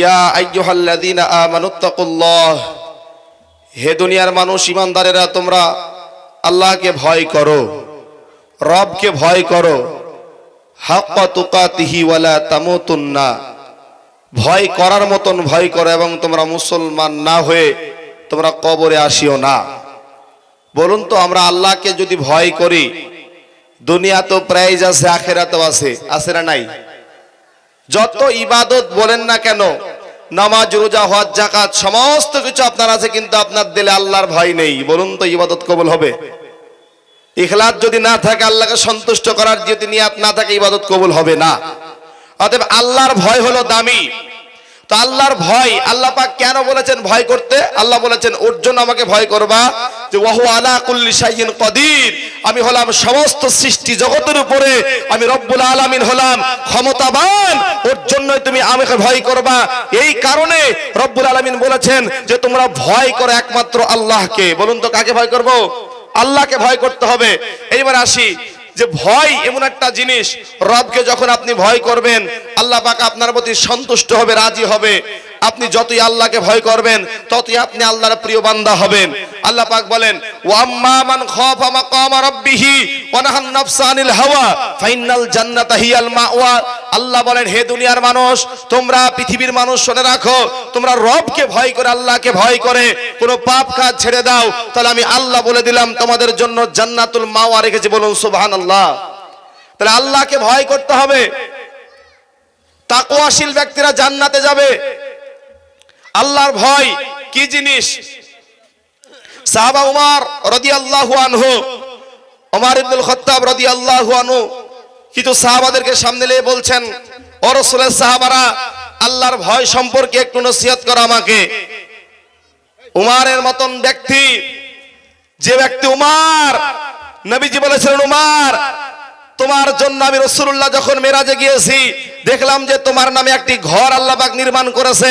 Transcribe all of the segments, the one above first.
ইয়া আইয়ুহাল্লাযীনা আমানুত্তাকুল্লাহ হে দুনিয়ার মানুষ ইমানদারেরা তোমরা আল্লাহকে ভয় করো, রবকে ভয় করো। হাক্কা তুকাতিহি ওয়ালা তামুতুন্না। ভয় করার মতন ভয় করো এবং তোমরা মুসলমান না হয়ে তোমরা কবরে আসিও না। বলুন তো, আমরা আল্লাহকে যদি ভয় করি, দুনিয়া তো প্রাইজ আছে, আখেরাতেও আছে আছে না নাই? যত ইবাদত বলেন না কেন, নামাজ, রোজা, হজ জাকাত সমস্ত কিছু আপনার আছে, কিন্তু আপনার দিলে আল্লাহর ভয় নেই। বলুন তো ইবাদত কবুল হবে? ইখলাস যদি না থাকে, আল্লাহকে সন্তুষ্ট করার যদি নিয়াত না থাকে, ইবাদত কবুল হবে না। অতএব আল্লাহর ভয় হলো দামি। তো আল্লাহর ভয়, আল্লাহ পাক কেন বলেছেন ভয় করতে? আল্লাহ বলেছেন ওর জন্য আমাকে ভয় করবা যে ওয়াহু আলা কুল্লি শাইইন কদির। আমি হলাম সমস্ত সৃষ্টি জগতের উপরে, আমি রব্বুল আলামিন হলাম ক্ষমতাবান। ওর জন্য তুমি আমাকে ভয় করবা। এই কারণে রব্বুল আলামিন বলেছেন যে, তোমরা ভয় করো একমাত্র আল্লাহকে। বলুন তো, কাকে ভয় করব? আল্লাহকে ভয় করতে হবে। এইবার আসি যে ভয় এমন একটা জিনিস, রবকে যখন আপনি ভয় করবেন, আল্লাহ পাক আপনার প্রতি সন্তুষ্ট হবে, রাজি হবে। আপনি যতই আল্লাহকে ভয় করবেন, ততই আপনি আল্লাহর প্রিয় বান্দা হবেন। আল্লাহ পাক বলেন, ওয়াম্মা মান খাফা মাকামা রাব্বিহি ওয়া নাহান নাফসা আনিল হাওয়া ফাইনাল জান্নাতা হিয়াল মাওয়া। আল্লাহ বলেন, হে দুনিয়ার মানুষ, তোমরা পৃথিবীর মানুষ শুনে রাখো। তোমরা রবকে ভয় করে, আল্লাহকে ভয় করে। কোনো পাপ কাজ ছেড়ে দাও। তাহলে আমি আল্লাহ বলে দিলাম, তোমাদের জন্য জান্নাতুল মাওয়া রেখেছি। বলুন, সুবহানাল্লাহ। তাহলে আল্লাহকে ভয় করতে হবে। তাকওয়াশীল ব্যক্তিরা জান্নাতে যাবে। আল্লাহর ভয় কি জিনিস? সাহাবা উমার রাদিয়াল্লাহু আনহু ওমর ইবনুল খাত্তাব রাদিয়াল্লাহু আনহু কিছু সাহাবাদেরকে সামনে নিয়ে বলছেন অরসুলের রাসূলের সাহাবারা, আল্লাহর ভয় সম্পর্কে একটু নসিহত করো আমাকে। উমারের মতন ব্যক্তি, যে ব্যক্তি উমার, নবীজি বলেছিলেন, উমার তোমার জন্য আমি রসুল্লাহ যখন মেরাজে গিয়েছি, দেখলাম যে তোমার নামে একটি ঘর আল্লাহ পাক নির্মাণ করেছে।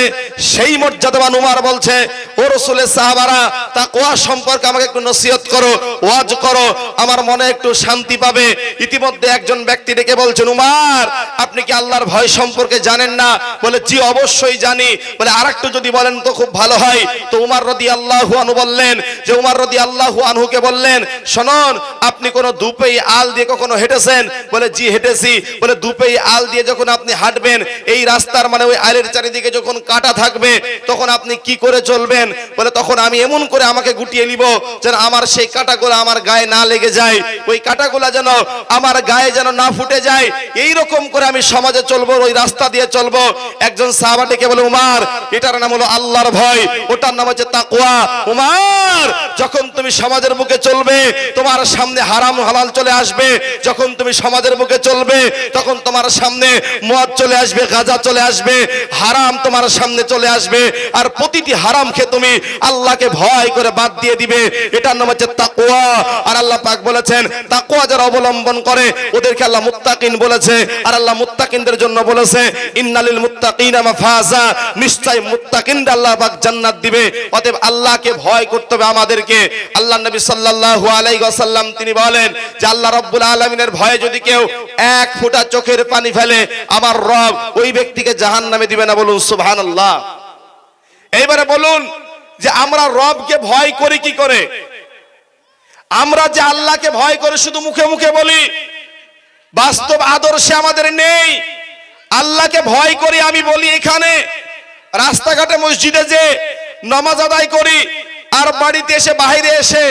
সেই মর্যাদাবান উমার বলছে, ও রসুলের সাহাবারা তা কোয়া সম্পর্কে আমাকে একটু নসিহত করো, ওয়াজ করো, আমার মনে একটু শান্তি পাবে। ইতিমধ্যে একজন ব্যক্তি ডেকে বলছেন, উমার, আপনি কি আল্লাহর ভয় সম্পর্কে জানেন না? বলে, জি, অবশ্যই জানি। বলে, আরেকটু যদি বলেন তো খুব ভালো হয়। তো উমার রদি আল্লাহু আনহু বললেন, যে উমার রদি আল্লাহু আনহুকে বললেন, শোনন, আপনি কোনো দুপেই আল দিয়ে কখনো হেঁটেছেন? বলে, জি, হেঁটেছি। বলে দুপেই আল দিয়ে যখন আপনি হাঁটবেন, এই রাস্তার মানে ওই আলের চারিদিকে যখন কাটা থাকবে, তখন আপনি কি করে চলবেন? বলে, তখন আমি এমন করে আমাকে গুটিয়ে নিব যেন আমার সেই কাটাগুলো আমার গায়ে না লেগে যায়। ওই কাটাগুলা যেন আমার গায়ে যেন না ফুটে যায়। এই রকম করে আমি সমাজে চলবো, ওই রাস্তা দিয়ে চলবো। একজন সাহাবাটিকে বলে, উমার, এটার নাম হলো আল্লাহর ভয়, ওটার নাম হচ্ছে তাকওয়া। উমার, যখন তুমি সমাজের মুখে চলবে, তোমার সামনে হারাম হালাল চলে আসবে। যখন তুমি সমাজের বুকে চলবে, তখন তোমার সামনে মদ চলে আসবে, গাঁজা চলে আসবে, হারাম তোমার সামনে চলে আসবে, আর প্রতিটি হারাম খেয়ে তুমি আল্লাহকে ভয় করে বাদ দিয়ে দিবে। এটার নাম হচ্ছে তাকওয়া। আর আল্লাহ পাক বলেছেন, তাকওয়া যারা অবলম্বন করে, ওদেরকে আল্লাহ মুত্তাকিন বলেছে। আর আল্লাহ মুত্তাকিনদের জন্য বলেছে, ইন্নালিল মুত্তাকিনা মাফাজা, নিশ্চয় মুত্তাকিনদের আল্লাহ পাক জান্নাত দিবে। অতএব আল্লাহকে ভয় করতে হবে আমাদেরকে। আল্লাহ নবী সাল্লাল্লাহু আলাইহি ওয়াসাল্লাম তিনি বলেন যে আল্লাহ রাব্বুল আলামিনের ভয়ে যদি কেউ এক ফোঁটা চোখের পানি ফেলে, আমার রব ওই ব্যক্তিকে জাহান্নামে দিবে না বলুন, সুবহানাল্লাহ। এইবারে বলুন যে আমরা রবকে ভয় করি কি করে? আমরা যে আল্লাহকে ভয় করে শুধু মুখে মুখে বলি, বাস্তব আদর্শে আমাদের নেই। আল্লাহকে ভয় করি আমি বলি এখানে, রাস্তাঘাটে মসজিদে যে নমাজ আদায় করি, আর বাড়িতে এসে বাইরে এসে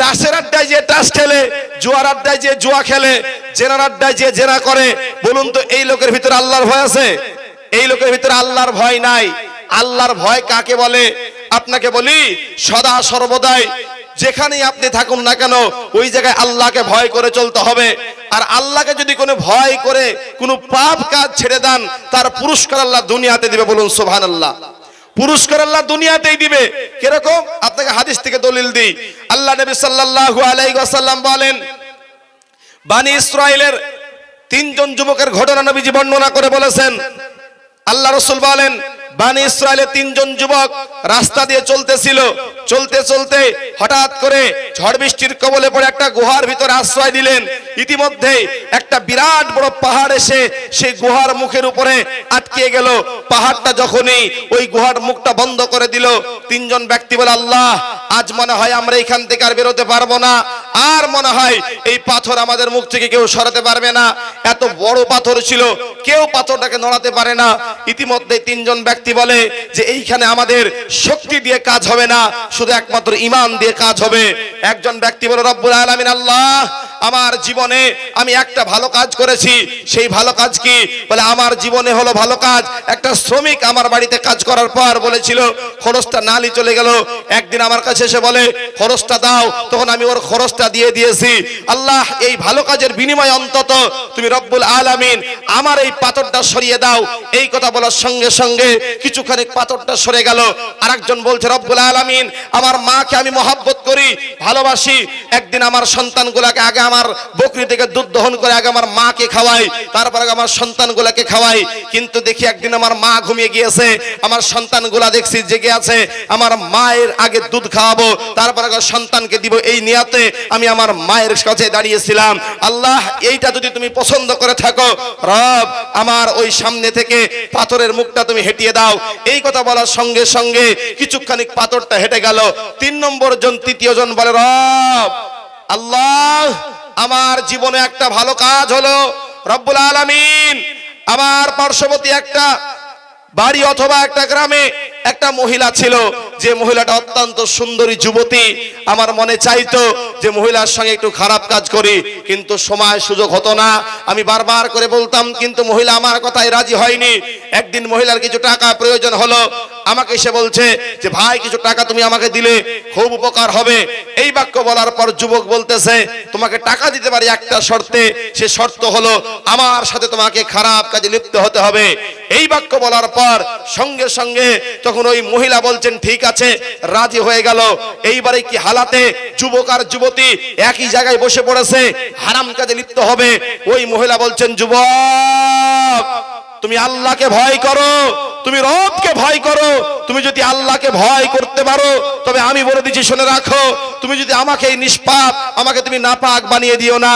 তাসের আড্ডায় যে তাস খেলে, জুয়ার আড্ডায় যে জুয়া খেলে, জেনার আড্ডায় যে জেনা করে, বলুন তো এই লোকের ভিতরে আল্লাহর ভয় আছে? এই লোকের ভিতরে আল্লাহর ভয় নাই। আল্লাহর ভয় কাকে বলে? আপনাকে বলি, সদা সর্বদাই যেখানেই আপনি থাকুন না কেন, ওই জায়গায় আল্লাহকে ভয় করে চলতে হবে। আর আল্লাহকে যদি কোনো ভয় করে, কোনো পাপ কাজ ছেড়ে দেন, তার পুরস্কার আল্লাহ দুনিয়াতে দিবে বলুন সোভান আল্লাহ পুরস্কার আল্লাহ দুনিয়াতেই দিবে। কীরকম? আপনাকে হাদিস থেকে দলিল দিই। আল্লাহ নবী সাল্লাল্লাহু আলাইহি ওয়াসাল্লাম বলেন, বানি ইসরায়েলের তিনজন যুবকের ঘটনা নবীজি বর্ণনা করে বলেছেন। আল্লাহ রসুল বলেন, বানি ইসরায়েলের তিনজন যুবক রাস্তা দিয়ে চলতেছিল। চলতে চলতে হঠাৎ করে ঝড় বৃষ্টির কবলে পড়ে একটা গুহার ভিতরে আশ্রয় দিলেন ইতিমধ্যে একটা বিরাট বড় পাহাড় এসে সেই গুহার মুখের উপরে আটকে গেল। পাহাড়টা যখনই ওই গুহার মুখটা বন্ধ করে দিল, তিনজন ব্যক্তি বলে, আল্লাহ, আজ মনে হয় আমরা এখান থেকে আর বেরোতে পারব না। আর মনে হয় এই পাথর আমাদের মুখ থেকে কেউ সরাতে পারবে না। এত বড় পাথর ছিল, কেউ পাথরটাকে নড়াতে পারে না। ইতিমধ্যে তিনজন ব্যক্তি বলে যে, এইখানে আমাদের শক্তি দিয়ে কাজ হবে না। শুধু একমাত্র ইমান দিয়ে কাজ হবে। একজন ব্যক্তি বলে রব্বুল আলমিন আল্লাহ আমার জীবনে আমি একটা ভালো কাজ করেছি, সেই ভালো কাজ কি? বলে, আমার জীবনে হলো ভালো কাজ। একটা শ্রমিক আমার বাড়িতে কাজ করার পর বলেছিল, খরচটা নালি চলে গেল। একদিন আমার কাছে এসে বলে, খরচটা দাও। তখন আমি ওর খরচটা দিয়ে দিয়েছি। আল্লাহ, এই ভালো কাজের বিনিময় অন্তত তুমি রব্বুল আলামিন আমার এই পাথরটা সরিয়ে দাও। এই কথা বলার সঙ্গে সঙ্গে কিছুখানি পাথরটা সরে গেল। আরেকজন বলছে, রব্বুল আলামিন, আমার মাকে আমি মহাব্বত করি, ভালোবাসি। একদিন আমার সন্তানগুলাকে আগে আমার বকরি থেকে দুধ দহন করে আগে আমার মাকে খাওয়াই, তারপর আগে আমার সন্তানগুলাকে খাওয়াই। কিন্তু দেখি একদিন আমার মা ঘুমিয়ে গিয়েছে, আমার সন্তানগুলা দেখছি জেগে আছে, আমার মায়ের আগে দুধ খাওয়াবো, তারপর আগে সন্তানকে দিব এই নিয়াতে আমি আমার মায়ের কাছে দাঁড়িয়েছিলাম। আল্লাহ, এইটা যদি তুমি পছন্দ করে থাকো, রব, আমার ওই সামনে থেকে পাথরের মুখটা তুমি হেঁটিয়ে দাও। এই কথা বলার সঙ্গে সঙ্গে কিছুখানি পাথরটা হেঁটে গেল। তিন নম্বর জন, তৃতীয় জন বলে, রব আল্লাহ, আমার জীবনে একটা ভালো কাজ হলো, রব্বুল আলমিন আমার পার্শ্ববর্তী একটা বাড়ি অথবা একটা গ্রামে একটা মহিলা ছিল, যে মহিলাটা অত্যন্ত সুন্দরী যুবতী আমার মনে চাইতো যে মহিলার সঙ্গে একটু খারাপ কাজ করি, কিন্তু সময় সুযোগ হতো না। আমি বারবার করে বলতাম, কিন্তু মহিলা, আমার কথায় রাজি হয়নি। একদিন মহিলার কিছু টাকা প্রয়োজন হলো। আমাকে এসে বলছে যে, ভাই, কিছু টাকা তুমি আমাকে দিলে, খুব উপকার হবে। এই বাক্য বলার পর যুবক বলতেছে, তোমাকে টাকা দিতে পারি একটা শর্তে, সে শর্ত হলো আমার সাথে তোমাকে খারাপ কাজে লিপ্ত হতে হবে। এই বাক্য বলার পর সঙ্গে সঙ্গে তখন ওই মহিলা বলছেন, ঠিক আছে, রাজি হয়ে গেল। এইবারে কি হালাতে যুবক আর যুবতী একই জায়গায় বসে পড়েছে। হারাম কাজে লিপ্ত হবে। ওই মহিলা বলছেন, যুবক তুমি আল্লাহকে ভয় করো, তুমি রবকে ভয় করো, তুমি যদি আল্লাহকে ভয় করতে পারো, তবে আমি বলে দিচ্ছি, শুনে রাখো, তুমি যদি আমাকে এই নিষ্পাপ, আমাকে তুমি নাপাক বানিয়ে দিও না।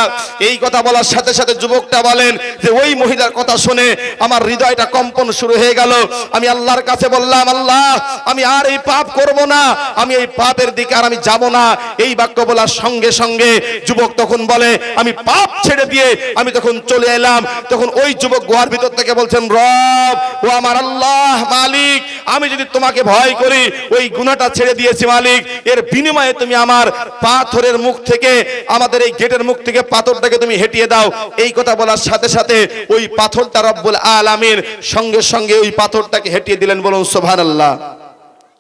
এই কথা বলার সাথে সাথে যুবকটা বলেন যে, ওই মহিলার কথা শুনে আমার হৃদয়টা কম্পন শুরু হয়ে গেল। আমি আল্লাহর কাছে বললাম, আল্লাহ, আমি আর এই পাপ করব না, আমি এই পাপের দিকে আর আমি যাব না। এই বাক্য বলার সঙ্গে সঙ্গে যুবক তখন বলে, আমি পাপ ছেড়ে দিয়ে আমি তখন চলে এলাম। তখন ওই যুবক গুহার ভিতর থেকে বলছেন, রব, ও আমার আল্লাহ, মালিক, আমি যদি তোমাকে ভয় করি, ওই গুনাহটা ছেড়ে দিয়েছি, মালিক। এর বিনিময়ে তুমি আমার পাথরের মুখ থেকে, আমাদের এই গেটের মুখ থেকে পাথরটাকে তুমি হেঁটিয়ে দাও। এই কথা বলার সাথে সাথে ওই পাথরটা রব্বুল আলামিন সঙ্গে সঙ্গে ওই পাথরটাকে হেঁটিয়ে দিলেন বলুন, সুবহানাল্লাহ।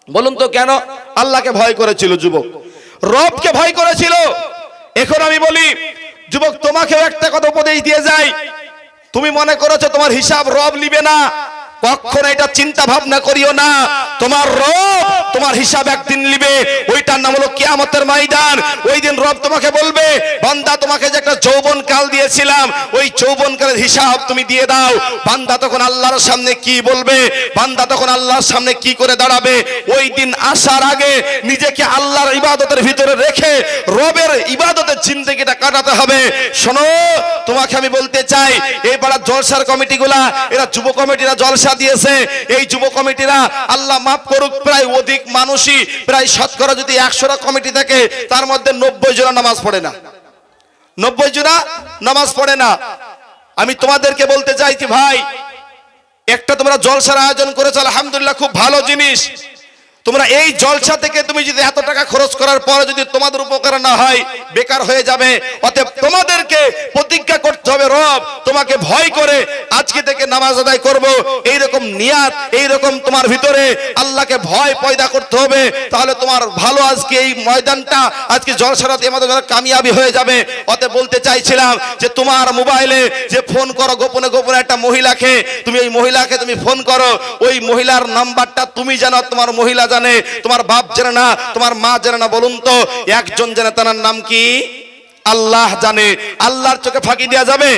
বলুন তো কেন আল্লাহকে ভয় করেছিল যুবক? রবকে ভয় করেছিল? এখন আমি বলি, যুবক, তোমাকেও একটা কথা উপদেশ দিয়ে যাই। তুমি মনে করেছ তোমার হিসাব রব নিবে না? কখনো এটা চিন্তা ভাবনা করিও না। তোমার রব তোমার হিসাব একদিন নিবে। ওইটার নাম হলো কিয়ামতের ময়দান। ওই দিন রব তোমাকে বলবে, বান্দা, তোমাকে যে একটা যৌবন কাল দিয়েছিলাম, ওই যৌবন কালের হিসাব তুমি দিয়ে দাও। বান্দা তখন আল্লাহর সামনে কি বলবে? বান্দা তখন আল্লাহর সামনে কি করে দাঁড়াবে? ওই দিন আসার আগে নিজেকে আল্লাহর ইবাদতের ভিতরে রেখে রবের ইবাদতের জিন্দগিটা কাটাতে হবে। শোনো, তোমাকে আমি বলতে চাই, এই পাড়ার জলসার কমিটিগুলা, এরা যুব কমিটিরা জলসা দিয়েছে। এই যুব কমিটিরা আল্লাহ মাফ করুক, প্রায় অধিক মানুষই প্রায় শতকরা যদি একশোটা কমিটি থাকে, তার মধ্যে নব্বই জনা নামাজ পড়ে না। নব্বই জনা নামাজ পড়ে না। আমি তোমাদেরকে বলতে চাইছি, ভাই, একটা তোমরা জলসার আয়োজন করেছ, আলহামদুলিল্লাহ, খুব ভালো জিনিস। তোমরা এই জলসা থেকে তুমি যদি এত টাকা খরচ করার পরে যদি তোমাদের উপকার না হয়, বেকার হয়ে যাবে। অতএব তোমাদেরকে প্রতিজ্ঞা করতে হবে, রব, তোমাকে ভয় করে আজকে থেকে নামাজ আদায় করব। এই রকম নিয়াত এই রকম তোমার ভিতরে আল্লাহকে ভয় পয়দা করতে হবে। তাহলে তোমার ভালো আজকে এই ময়দানটা, আজকে জলসারাতে আমাদের জন্য কামিয়াবি হয়ে যাবে। অতএব বলতে চাইছিলাম যে তোমার মোবাইলে যে ফোন করো, গোপনে গোপনে একটা মহিলাকে, তুমি এই মহিলাকে তুমি ফোন করো, ওই মহিলার নাম্বারটা তুমি জানো, তোমার মহিলা জানে, তোমার বাপ জানে না, তোমার মা জানে না, বলুন তো, একজন জানে, তার নাম কি? আল্লাহ জানে, আল্লাহর চোখে ফাঁকি দেওয়া যাবে।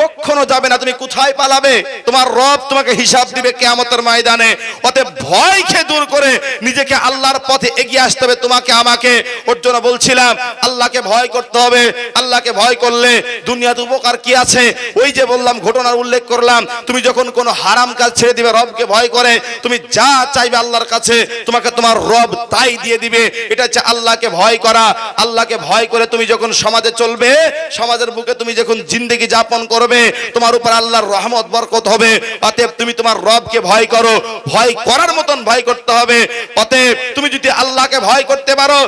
কখনো যাবে না তুমি কোথায় পালাবে। তোমার রব তোমাকে হিসাব দিবে কেয়ামতের ময়দানে। অতএব ভয় খেয়ে দূর করে নিজেকে আল্লাহর পথে এগিয়ে আসতে হবে। তোমাকে, আমাকে, ওর জন্য বলছিলাম, আল্লাহকে ভয় করতে হবে। আল্লাহকে ভয় করলে দুনিয়াতে উপকার কি আছে? ওই যে বললাম, ঘটনার উল্লেখ করলাম, তুমি যখন কোনো হারাম কাজ ছেড়ে দিবে, রবকে ভয় করে, তুমি যা চাইবে আল্লাহর কাছে, তোমাকে তোমার রব তাই দিয়ে দিবে। এটা হচ্ছে আল্লাহকে ভয় করা। আল্লাহকে ভয় করে তুমি যখন সমাজে চলবে, সমাজের বুকে তুমি যখন জিন্দগি যাপন করবে, তোমার উপর আল্লাহর রহমত, বরকত হবে। অতএব তুমি তোমার রবকে ভয় করো, ভয় করার মতন ভয় করতে হবে। অতএব তুমি যদি আল্লাহকে ভয় করতে পারো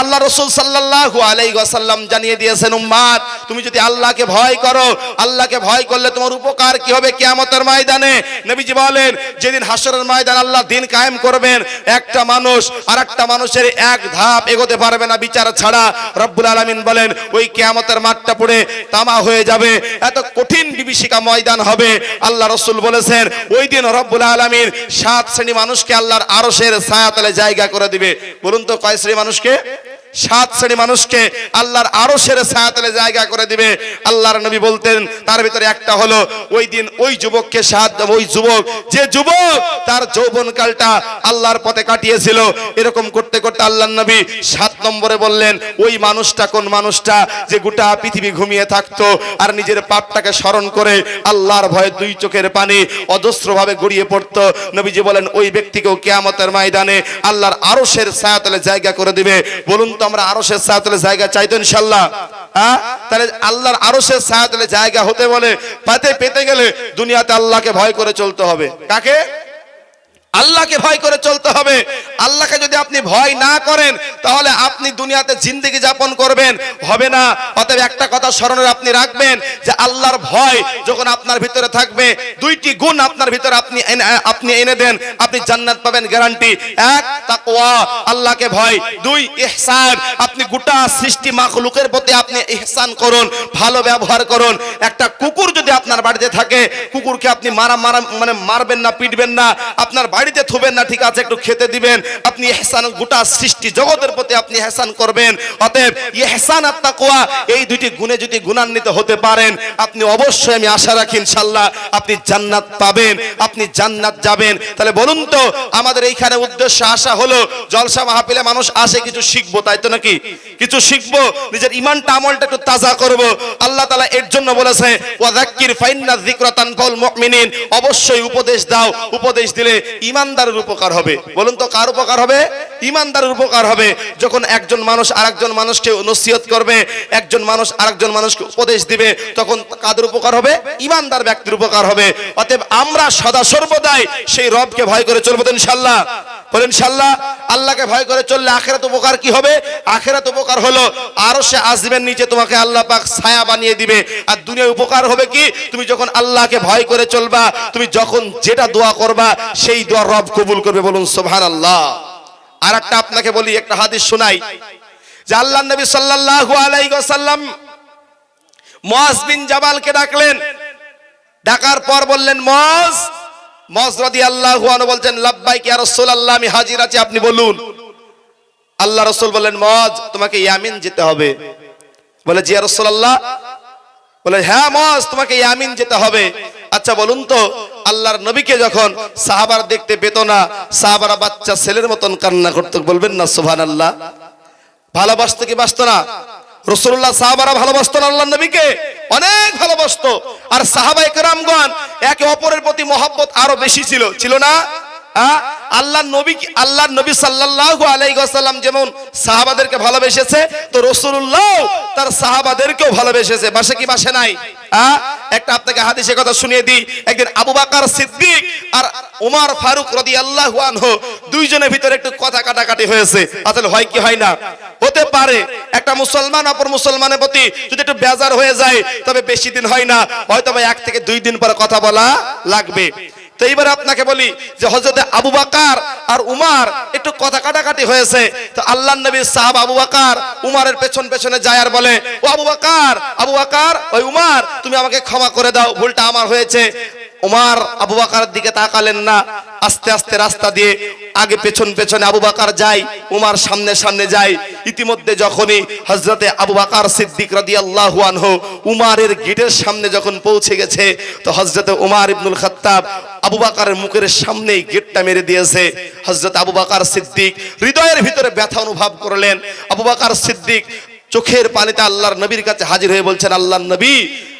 আল্লাহ রসুল সাল্লাল্লাহু আলাইহি ওয়াসাল্লাম জানিয়ে দিয়েছেন, উম্মাদ, তুমি যদি আল্লাহকে ভয় করো, আল্লাহকে ভয় করলে তোমার উপকার কি হবে কিয়ামতের ময়দানে? নবীজি বলেন, যেদিন হাসরের ময়দান আল্লাহ দিন কায়েম করবেন, একটা মানুষ আর একটা মানুষের এক ধাপ এগোতে পারবে না, বিচার ছাড়া। রব্বুল আলামিন বলেন ওই কেয়ামতের মাঠটা পড়ে তামা হয়ে যাবে। এত কঠিন বিভীষিকা ময়দান হবে। আল্লাহ রসুল বলেছেন, ওই দিন রব্বুল আলমীর সাত শ্রেণি মানুষকে আল্লাহর আরসের ছায়াতলে জায়গা করে দিবে। বলুন তো কয় শ্রেণি মানুষকে? সাত শ্রেণি মানুষকে আল্লাহর আরও সেরে ছায়াতলে জায়গা করে দিবে। আল্লাহর নবী বলতেন, তার ভিতরে একটা হলো, ওই দিন ওই যুবককে সাহায্য ওই যুবক, যে যুবক তার যৌবনকালটা আল্লাহর পথে কাটিয়েছিল। এরকম করতে করতে আল্লাহ নবী সাত নম্বরে বললেন, ওই মানুষটা কোন মানুষটা যে গোটা পৃথিবী ঘুমিয়ে থাকতো আর নিজের পাপটাকে স্মরণ করে আল্লাহর ভয়ে দুই চোখের পানি অজস্রভাবে গড়িয়ে পড়তো। নবীজি বলেন, ওই ব্যক্তিকেও কেয়ামতের ময়দানে আল্লাহর আরও আরশের ছায়াতলে জায়গা করে দিবে। বলুন তো আমরা আরও সে ছায়াতলে জায়গা চাইতো ইনশাল্লাহ। হ্যাঁ? তাহলে আল্লাহর আরও আরশের ছায়াতলে জায়গা হতে বলে, পাতে, পেতে গেলে দুনিয়াতে আল্লাহকে ভয় করে চলতে হবে। কাকে? আল্লাহকে ভয় করে চলতে হবে। আল্লাহকে যদি আপনি ভয় না করেন, তাহলে আপনি দুনিয়াতে জিন্দগি যাপন করবেন। হবে না। অতএব একটা কথা স্মরণে আপনি রাখবেন যে আল্লাহর ভয় যখন আপনার ভিতরে থাকবে, দুইটি গুণ আপনার ভিতরে আপনি আপনি এনে দেন। আপনি জান্নাত পাবেন গ্যারান্টি এক, তাকওয়া, আল্লাহকে ভয়। দুই, ইহসান। আপনি গোটা সৃষ্টি মাখলুকের প্রতি আপনি ইহসান করুন, ভালো ব্যবহার করুন। একটা কুকুর যদি আপনার বাড়িতে থাকে, কুকুরকে আপনি মারা মারা মানে মারবেন না, পিটবেন না। আপনার বাড়িতে থুবেন না, ঠিক আছে, একটু খেতে দিবেন। আপনি ইহসান, গোটা সৃষ্টি জগতের প্রতি আপনি ইহসান করবেন। অতএব ইহসান আর তাকওয়া, এই দুটি গুণে যদি গুণান্বিত হতে পারেন, আপনি অবশ্যই, আমি আশা রাখি ইনশাআল্লাহ, আপনি জান্নাত পাবেন, আপনি জান্নাত যাবেন। তাহলে বলুন তো, আমাদের এইখানে উদ্দেশ্য, আশা হলো, জলসা মাহফিলে মানুষ আসে, কিছু শিখব, তাই তো নাকি? কিছু শিখব, নিজের ইমানটা, আমলটা একটু তাজা করব। আল্লাহ তাআলা এর জন্য বলেছে, ওয়াযাক্কির ফাইন্না যিকরা তানফাউল মুমিনিন। অবশ্যই উপদেশ দাও, উপদেশ দিলে ইমানদারের উপকার হবে। বলুন তো, কার উপকার হবে? ইমানদারের উপকার হবে। যখন একজন মানুষ আরেকজন মানুষকে নসিহত করবে, একজন মানুষ আরেকজন মানুষকে উপদেশ দিবে, তখন কাদের উপকার হবে? ইমানদার ব্যক্তির উপকার হবে। অতএব আমরা সদা সর্বদাই সেই রবকে ভয় করে চলবো ইনশাল্লাহ বলেন ইনশাল্লাহ আল্লাহকে ভয় করে চললে আখেরাত উপকার কি হবে? আখেরাত উপকার হলো, আরও সে আসবেন নিচে, তোমাকে আল্লাহ পাক ছায়া বানিয়ে দিবে। আর দুনিয়ায় উপকার হবে কি? তুমি যখন আল্লাহকে ভয় করে চলবা, তুমি যখন যেটা দোয়া করবা, সেই দোয়া রব কবুল করবে বলুন, সুবহানাল্লাহ। আর একটা আপনাকে বলি, একটা হাদিস শোনাই। যে আল্লাহ নবী সাল্লাল্লাহু আলাইহি ওয়াসাল্লাম বিন জাবালকে ডাকলেন। ডাকার পর বললেন মজ মজ রাদিয়াল্লাহু আনহু বলছেন, লাব্বাইক ইয়া রাসূলুল্লাহ, আমি হাজির আছি, আপনি বলুন। আল্লাহ রাসূল বললেন মজ তোমাকে ইয়ামিন যেতে হবে। বলে, জি ইয়া রাসূলুল্লাহ। বলে হ্যাঁ মজ তোমাকে ইয়ামিন যেতে হবে। আচ্ছা বলুন তো, আল্লাহর নবীকে যখন সাহাবার দেখতে পেত না, সাহাবারা বাচ্চা ছেলের মতন কান্না করতে, বলবেন না সোহান আল্লাহ ভালোবাসতো কি বাসতো না? রসুল্লাহ সাহাবারা ভালোবাসত না আল্লাহ নবীকে? অনেক ভালোবাসতো। আর সাহাবাই কেরামগণ একে অপরের প্রতি মহব্বত আরও বেশি ছিল। ছিল না? আল্লাহ নবী আল্লাহ নবী সাল্লাল্লাহু আলাইহি ওয়াসাল্লাম যেমন সাহাবাদেরকে ভালোবেসেছে, তো রসুল্লাহ তার সাহাবাদেরকেও ভালোবেসেছে। বাসে কি, বাসে নাই? একটা আপনাকে হাদিসের কথা শুনিয়ে দিই। একদিন আবু বাকার সিদ্দিক আর ওমর ফারুক রাদিয়াল্লাহু আনহু দুইজনের ভিতরে একটু কথা কাটাকাটি হয়েছে। আসলে হয় কি, হয় না? হতে পারে একটা মুসলমান অপর মুসলমানের প্রতি যদি একটু বেজার হয়ে যায়, তবে বেশি দিন হয় না। হয়তো এক থেকে দুই দিন পরে কথা বলা লাগবে। তো এইবার আপনাকে বলি যে হজরতে আবু বাকার আর উমার একটু কথা কাটাকাটি হয়েছে। তো আল্লাহ নবীর সাহাব আবু বাকার উমারের পেছন পেছনে যায় আর বলে, ও আবু বাকার আবু বাকার, ওই উমার, তুমি আমাকে ক্ষমা করে দাও, ভুলটা আমার হয়েছে। উমার আবু বাকারের দিকে তাকালেন না। আস্তে আস্তে রাস্তা দিয়ে আগে পেছন পেছনে আবু বাকার যায়, উমার সামনে সামনে যায়। ইতিমধ্যে যখনই হজরতে আবু বাকার সিদ্দিক রাদিয়াল্লাহু আনহু উমারের গেটের সামনে যখন পৌঁছে গেছে, তো হজরতে উমার ইবনুল খাত্তাব আবু বাকারের মুখের সামনেই গেটটা মেরে দিয়েছে। হজরত আবু বাকার সিদ্দিক হৃদয়ের ভিতরে ব্যথা অনুভব করলেন। আবু বাকার সিদ্দিক চোখের পানিতে আল্লাহর নবীর কাছে হাজির হয়ে বলছেন, আল্লাহর নবী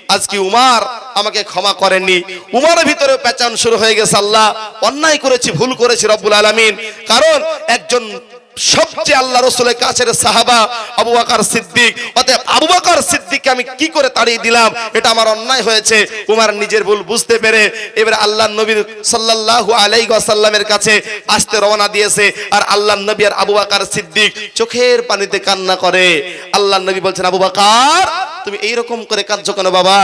আজকে উমার আমাকে ক্ষমা করেননি। উমারের ভিতরে পেঁচান শুরু হয়ে গেছে আল্লাহ। অন্যায় করেছি, ভুল করেছি রব্বুল আলামিন। কারণ একজন সবচেয়ে আল্লাহ রসুলের কাছের সাহাবা আবু বাকার সিদ্দিক। অতএব আবু বাকার সিদ্দিককে আমি কি করে তাড়িয়ে দিলাম? এটা আমার অন্যায় হয়েছে। উমার নিজের ভুল বুঝতে পেরে এবার আল্লাহ নবীর সাল্লাল্লাহু আলাইহি ওয়াসাল্লামের কাছে আসতে রওনা দিয়েছে। আর আল্লাহ নবী আর আবু বাকার সিদ্দিক চোখের পানিতে কান্না করে। আল্লাহ নবী বলছেন, আবু বাকার তুমি এইরকম করে কাঁদছো কেন বাবা?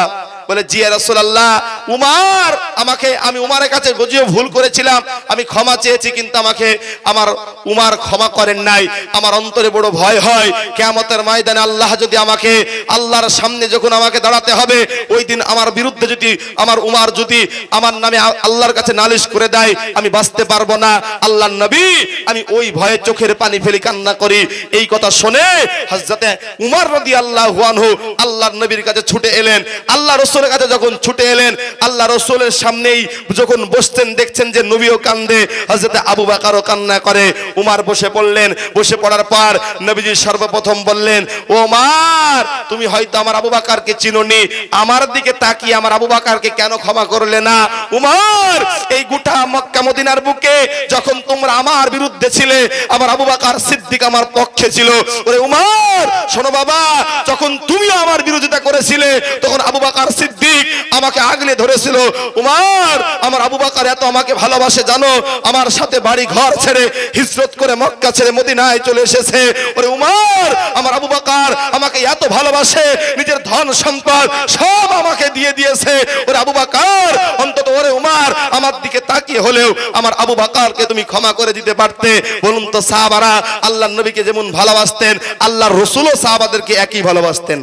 বলে জিয়া রাসূলুল্লাহ, উমার, আমাকে আমি উমারের কাছে বুঝিয়ে ভুল করেছিলাম। আমি ক্ষমা চেয়েছি, কিন্তু আমাকে আমার উমার ক্ষমা করেন নাই। আমার অন্তরে বড় ভয় হয়। কেয়ামতের ময়দানে আল্লাহ যদি আমাকে আল্লাহর সামনে যখন আমাকে দাঁড়াতে হবে, ওই দিন আমার বিরুদ্ধে যদি, আমার উমার যদি আমার নামে আল্লাহর কাছে নালিশ করে দেয়, আমি বাঁচতে পারব না। আল্লাহর নবী, আমি ওই ভয়ে চোখের পানি ফেলি, কান্না করি। এই কথা শুনে হযরতে উমর রাদিয়াল্লাহু আনহু আল্লাহর নবীর কাছে ছুটে এলেন। আল্লাহ রসুলের কাছে যখন ছুটে এলেন, আল্লাহ রসুলের সামনেই যখন বসতেন, দেখছেন যে নবীও কান্দে, হযরতে আবু বাকারও কান্না করে। উমার বসে পড়লেন। বসে পড়ার পর নবীজি সর্বপ্রথম বললেন, ও মার তুমি হয়তো আমার আবু বাকারকে চিনোনি। আমার দিকে তাকিয়ে আমার আবু বাকারকে কেন ক্ষমা করলে না? উমার, এই গোটা মক্কা মদিনার বুকে যখন তোমরা আমার বিরুদ্ধে ছিলে, আমার আবু বাকার সিদ্দিক আমার পক্ষে ছিল। ওরে উমার, শোনো বাবা, যখন তুমিও আমার বিরোধিতা করেছিলে, তখন আবু বাকার সিদ্দিক আমাকে আগলে ধরেছিল। উমার, আমার আবু বাকার এত আমাকে ভালোবাসে, জানো? আমার সাথে বাড়ি ঘর ছেড়ে হিজরত করে মক্কা ছেড়ে মদিনায় চলে এসেছে। ওরে উমার, আমার আবু বাকার আমাকে এত ভালোবাসে, নিজের ধন সম্পদ সব আমাকে দিয়ে দিয়েছে। ওরে আবু বাকার, অন্তত ওরে উমার, আমার দিকে তাকিয়ে হলেও আমার আবু বাকারকে তুমি ক্ষমা করে দিতে পারতে। বলুন তো সাহাবারা আল্লাহ নবীকে যেমন ভালোবাসতেন আল্লাহ রসুলও সাহাবাদেরকে একই ভালোবাসতেন।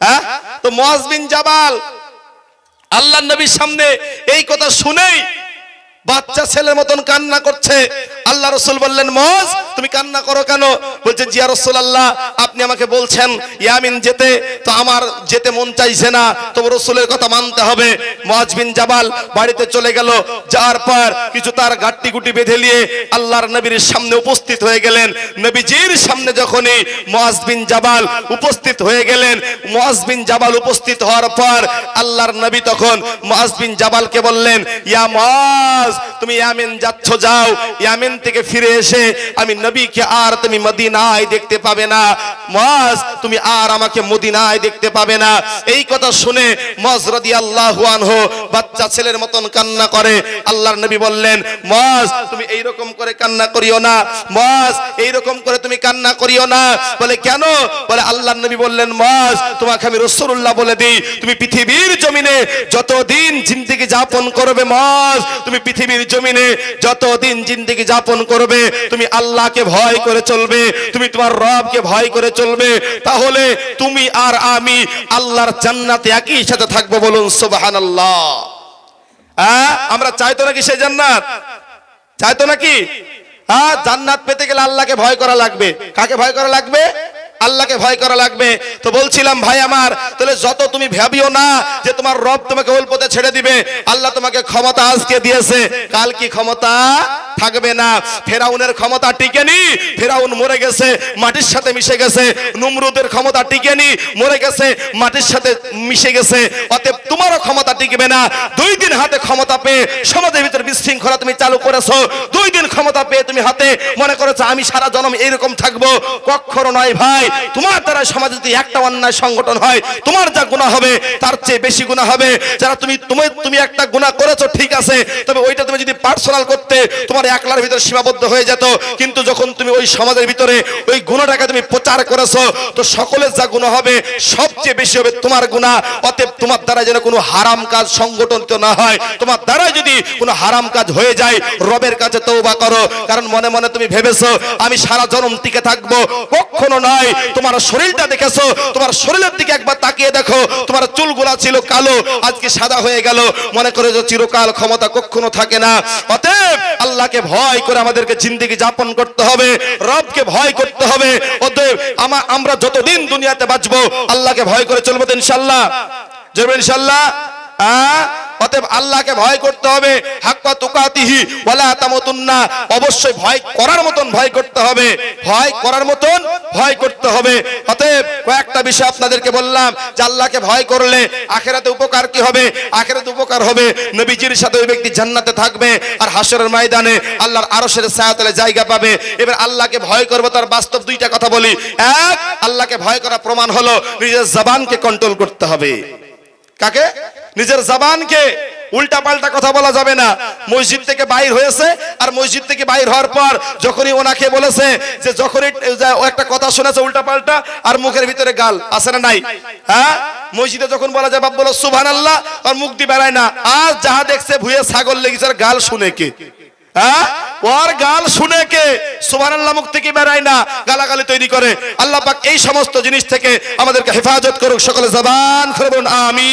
হ্যাঁ? তো মহাজ বিন জাবাল আল্লাহ নবীর সামনে এই কথা শুনেই বাচ্চা ছেলের মতন কান্না করছে। আল্লাহ রসুল বললেন, মজ, তুমি কান্না করো কেন? বলছে, জিয়া রসুল আল্লাহ আপনি আমাকে বলছেন, ইয়ামিন যেতে, তো আমার যেতে মন চাইছে না, তবু রসুলের কথা মানতে হবে। মজ বিন জাবাল বাড়িতে চলে গেল, যাওয়ার পর কিছু তার গাট্টি গুটি বেঁধে নিয়ে আল্লাহর নবীর সামনে উপস্থিত হয়ে গেলেন। নবীজির সামনে যখনই মজ বিন জাবাল উপস্থিত হয়ে গেলেন, মজ বিন জাবাল উপস্থিত হওয়ার পর আল্লাহর নবী তখন মজ বিন জাবালকে বললেন, ইয়া মজ তুমি ইয়ামিন যাচ্ছ, যাও। ইয়ামিন থেকে ফিরে এসে আমি নবীকে আর তুমি মদিনায় দেখতে পাবে না। মজ তুমি আর আমাকে মদিনায় দেখতে পাবে না। এই কথা শুনে মজ রাদিয়াল্লাহু আনহু বাচ্চা ছেলের মতন কান্না করে। আল্লাহর নবী বললেন মজ তুমি এই রকম করে কান্না করিও না। মজ এই রকম করে তুমি কান্না করিও না। বলে, কেন? বলে, আল্লাহর নবী বললেন মজ তোমাকে আমি রাসূলুল্লাহ বলে দিই। তুমি পৃথিবীর জমিনে যতদিন জিন্দেগি যাপন করবে মজ তুমি পৃথিবীর জমিনে যতদিন জিন্দেগি যাপন করবে, তুমি আল্লাহকে ভয় করে চলবে, তুমি তোমার রবকে ভয় করে চলবে, তাহলে তুমি আর আমি আল্লাহর জান্নাতে একই সাথে থাকব বলুন সুবহানাল্লাহ। হ্যাঁ আমরা চাইতো নাকি সেই জান্নাত? চাইতো নাকি? হ্যাঁ জান্নাত পেতে গেলে আল্লাহকে ভয় করা লাগবে। কাকে ভয় করা লাগবে? আল্লাহকে ভয় করা লাগবে। তো বলছিলাম, ভাই আমার, তাহলে যত তুমি ভাবিও না যে তোমার রব তোমাকে ওল পথে ছেড়ে দিবে, আল্লাহ তোমাকে ক্ষমতা আজকে দিয়েছে। কাল কি ক্ষমতা? থাকবে না। ফেরাউনের ক্ষমতা টিকেনি ফেরাউন মরে গেছে, মাটির সাথে মিশে গেছে। নমরুদের ক্ষমতা টিকেনি মরে গেছে, মাটির সাথে মিশে গেছে। অতএব তোমারও ক্ষমতা টিকবে না। দুই দিন হাতে ক্ষমতা পেয়ে সমাজের ভিতরে বিশৃঙ্খলা তুমি চালু করেছ। দুই দিন ক্ষমতা পেয়ে তুমি হাতে মনে করেছ, আমি সারা জনম এইরকম থাকব। কখনো নয় ভাই, তোমার দ্বারা সমাজে যদি একটা অন্যায় সংগঠন হয়, তোমার যা গুণা হবে, তার চেয়ে বেশি গুণা হবে। যারা তুমি তুমি তুমি একটা গুণা করেছ, ঠিক আছে। তবে ওইটা তুমি যদি পার্সোনাল করতে, তোমার একলার ভিতরে সীমাবদ্ধ হয়ে যেত। কিন্তু যখন তুমি ওই সমাজের ভিতরে ওই গুণাটাকে তুমি প্রচার করেছ, তো সকলের যা গুণা হবে, সবচেয়ে বেশি হবে তোমার গুণা। অতএব তোমার দ্বারা যেন কোনো হারাম কাজ সংগঠন তো না হয়। তোমার দ্বারা যদি কোনো হারাম কাজ হয়ে যায়, রবের কাছে তৌবা করো। কারণ মনে মনে তুমি ভেবেছো, আমি সারা জনম টিকে থাকব। কখনো নয়, তোমার শরীরটা দেখেছ, তোমার শরীরের দিকে একবার তাকিয়ে দেখো। তোমার চুলগুলা ছিল কালো, আজকে সাদা হয়ে গেল। মনে করে যে চিরকাল ক্ষমতা কখনো থাকে না। অতএব আল্লাহকে ভয় করে আমাদেরকে জিন্দিগি যাপন করতে হবে, রবকে ভয় করতে হবে অতএব আমা- আমরা যতদিন দুনিয়াতে বাঁচবো, আল্লাহকে ভয় করে চলবো ইনশাল্লাহ জরুর ইনশাল্লাহ আহ? অতএব আল্লাহকে ভয় করতে হবে। হাক্কা তুকাতিহি, ওয়ালা তামুতুন্না। অবশ্যই ভয় করার মতন ভয় করতে হবে। ভয় করার মতন ভয় করতে হবে। অতএব কয়েকটা বিষয় আপনাদেরকে বললাম, যে আল্লাহকে ভয় করলে আখেরাতে উপকার কি হবে? আখেরাতে উপকার হবে নবীজির সাথে ওই ব্যক্তি জান্নাতে থাকবে আর হাসরের ময়দানে আল্লাহর আরশের ছায়াতলে জায়গা পাবে। এবার আল্লাহকে ভয় করব তার বাস্তব দুইটা কথা বলি। এক, আল্লাহকে ভয় করা প্রমাণ হলো নিজের জবানকে কন্ট্রোল করতে হবে। কাকে? নিজের জবানকে। উল্টা পাল্টা কথা বলা যাবে না। মসজিদ থেকে বাইর হয়েছে আর মসজিদ থেকে বাইর হওয়ার পর যখনই ওনাকে বলেছে যে যখনই একটা কথা শুনেছে উল্টা পাল্টা আর মুখের ভিতরে গাল, আছে না নাই? হ্যাঁ? মসজিদে যখন বলা যায়, বাপ বলো সুভান আল্লাহ আর দিয়ে বেড়ায় না। আর যাহা দেখছে ভুয়ে ছাগল লেগেছে আর গাল শুনে কে? হ্যাঁ? ওর গাল শুনে কে? সুবহানাল্লাহ মুখ থেকে বেরায় না, গালাগালি তৈরি করে। আল্লাহ পাক এই সমস্ত জিনিস থেকে আমাদেরকে হেফাজত করুক, সকলে জবান করে আমি